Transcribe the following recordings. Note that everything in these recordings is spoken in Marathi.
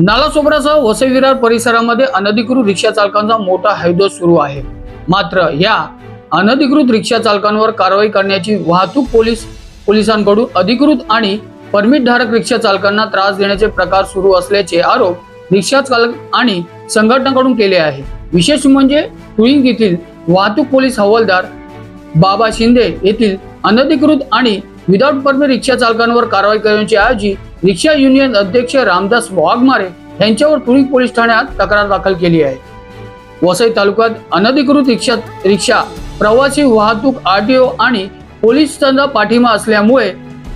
नालासोपरासह वसई विरार परिसरामध्ये अनधिकृत रिक्षा चालकांचा मोठा हैदोस सुरू आहे. मात्र या अनधिकृत रिक्षा चालकांवर कारवाई करण्याची वाहतूक पोलीस पोलिसांकडून अधिकृत आणि परमिटधारक रिक्षा चालकांना त्रास देण्याचे प्रकार सुरू असल्याचे आरोप रिक्षा चालक आणि संघटनाकडून केले आहे. विशेष म्हणजे तुळिंग येथील वाहतूक पोलीस हवालदार बाबा शिंदे येथील अनधिकृत आणि विदाउट परमिट रिक्षा चालकांवर कारवाई करण्याची ऐवजी रिक्षा युनियन अध्यक्ष रामदास वाघमारे यांच्यावर तुळी पोलीस ठाण्यात तक्रार दाखल केली आहे. वसई तालुक्यात अनधिकृत रिक्षा रिक्षा प्रवासी वाहतूक आरटीओ आणि पोलिसांचा पाठिंबा असल्यामुळे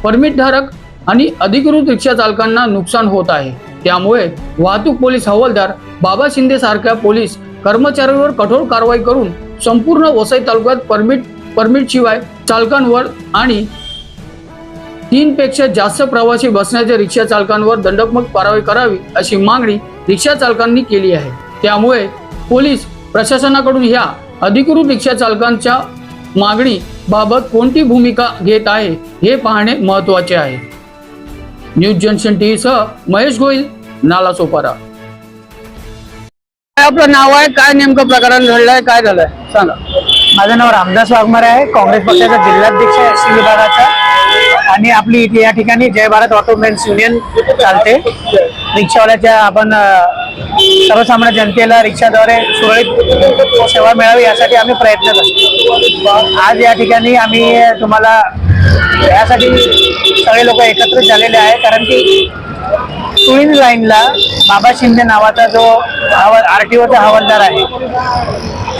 परमिट धारक आणि अधिकृत रिक्षा चालकांना नुकसान होत आहे. त्यामुळे वाहतूक पोलीस हवालदार बाबा शिंदे सारख्या पोलीस कर्मचाऱ्यांवर कठोर कारवाई करून संपूर्ण वसई तालुक्यात परमिट परमिट शिवाय चालकांवर आणि तीन पेक्षा जास्त प्रवासी बसण्याच्या रिक्षा चालकांवर दंडात्मक कारवाई करावी अशी मागणी रिक्षा चालकांनी केली आहे. त्यामुळे पोलीस प्रशासनाकडून ह्या अधिकृत रिक्षा चालकांच्या मागणी बाबत कोणती भूमिका घेत आहे हे पाहणे महत्त्वाचे आहे. न्यूज जंक्शन टीव्ही सह महेश गोयल नाला सोपारा. काय आपलं नाव आहे? काय नेमकं प्रकरण घडलंय? काय झालंय? सांगा. माझं नाव रामदास वाघमारे आहे. काँग्रेस पक्षाचा जिल्हाध्यक्ष विभागाचा. आणि आपली इथे या ठिकाणी जय भारत ऑटोमेन्स युनियन चालते. रिक्षावाल्याच्या आपण सर्वसामान्य जनतेला रिक्षाद्वारे सुरळीत सेवा मिळावी यासाठी आम्ही प्रयत्न करतो. आज या ठिकाणी आम्ही तुम्हाला यासाठी सगळे लोक एकत्र झालेले आहे. कारण की तुळीन लाईनला बाबा शिंदे नावाचा जो हवा आर टी ओचा हवालदार आहे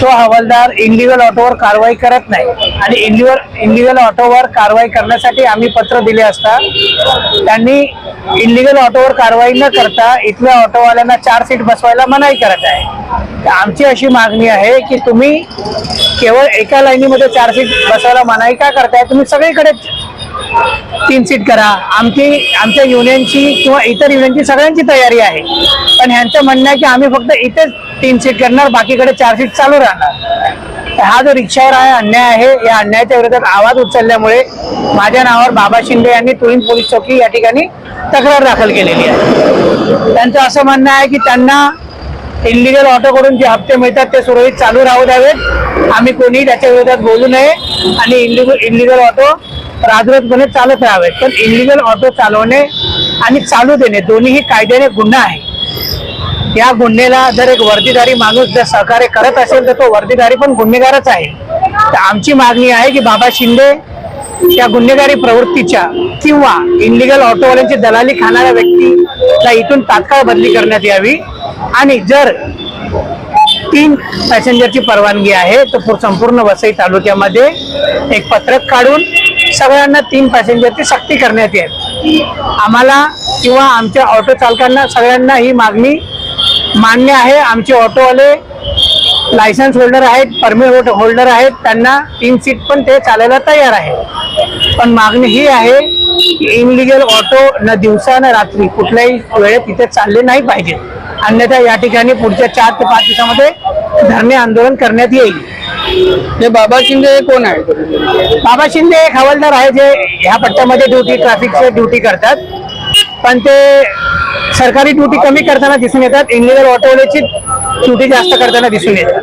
तो हवालदार इंडिव्हिज्युअल ऑटोवर कारवाई करत नाही. आणि इंडिव्हिज्युअल इंडिव्हिज्युअल ऑटोवर कारवाई करण्यासाठी आम्ही पत्र दिले असता त्यांनी इंडिव्हिज्युअल ऑटोवर कारवाई न करता इथल्या ऑटोवाल्यांना चार सीट बसवायला मनाई करत आहे. आमची अशी मागणी आहे की तुम्ही केवळ एका लाईनीमध्ये चार सीट बसवायला मनाई का करताय? तुम्ही सगळीकडे तीन सीट करा. आमची आमच्या युनियनची किंवा इतर युनियनची सगळ्यांची तयारी आहे. पण ह्यांचं म्हणणं आहे की आम्ही फक्त इथेच तीन सीट करणार बाकीकडे चार सीट चालू राहणार. हा जो रिक्षावर आहे अन्याय आहे. या अन्यायाच्या विरोधात आवाज उचलल्यामुळे माझ्या नावावर बाबा शिंदे यांनी तुळीन पोलीस चौकी या ठिकाणी तक्रार दाखल केलेली आहे. त्यांचं असं म्हणणं आहे की त्यांना इलिगल ऑटोकडून जे हप्ते मिळतात ते सुरळीत चालू राहू द्यावेत. आम्ही कोणी त्याच्या विरोधात बोलू नये. आणि इलिगल इलिगल ऑटो राजरोजपणे चालत राहावेत पण इलिगल ऑटो चालवणे आणि चालू देणे दोन्हीही कायद्याने गुन्हा आहे या गुन्हेला जर एक वर्दीदारी माणूस जर सहकार्य करत असेल तर तो वर्दीदारी पण गुन्हेगारच आहे. तर आमची मागणी आहे की बाबा शिंदे या गुन्हेगारी प्रवृत्तीच्या किंवा इनलिगल ऑटोवाल्यांची दलाली खाणाऱ्या व्यक्तीला इथून तात्काळ बदली करण्यात यावी. आणि जर तीन पॅसेंजरची परवानगी आहे तर संपूर्ण वसई तालुक्यामध्ये एक पत्रक काढून सगळ्यांना तीन पॅसेंजरची सक्ती करण्यात येईल. आम्हाला किंवा आमच्या ऑटो चालकांना सगळ्यांना ही मागणी मान्य आहे. आमचे ऑटोवाले लायसन्स होल्डर आहेत परमिट होल्डर आहेत. त्यांना तीन सीट पण ते चालायला तयार आहे पण मागणी ही आहे की इनलिगल ऑटो न दिवसा न रात्री कुठल्याही वेळेत तिथे चालले नाही पाहिजे. अन्यथा या ठिकाणी पुढच्या चार ते पाच दिवसामध्ये धरणे आंदोलन करण्यात येईल. हे बाबा शिंदे कोण आहे? बाबा शिंदे एक हवालदार आहे जे ह्या पट्ट्यामध्ये ड्युटी ट्रॅफिकची ड्युटी करतात. पण ते सरकारी ड्युटी कमी करताना दिसून येतात. इनलिगल ऑटोवाल्याची ड्युटी जास्त करताना दिसून येतात.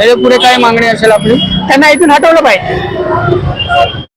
याच्यापुढे काय मागणी असेल आपली? त्यांना इथून हटवलं पाहिजे.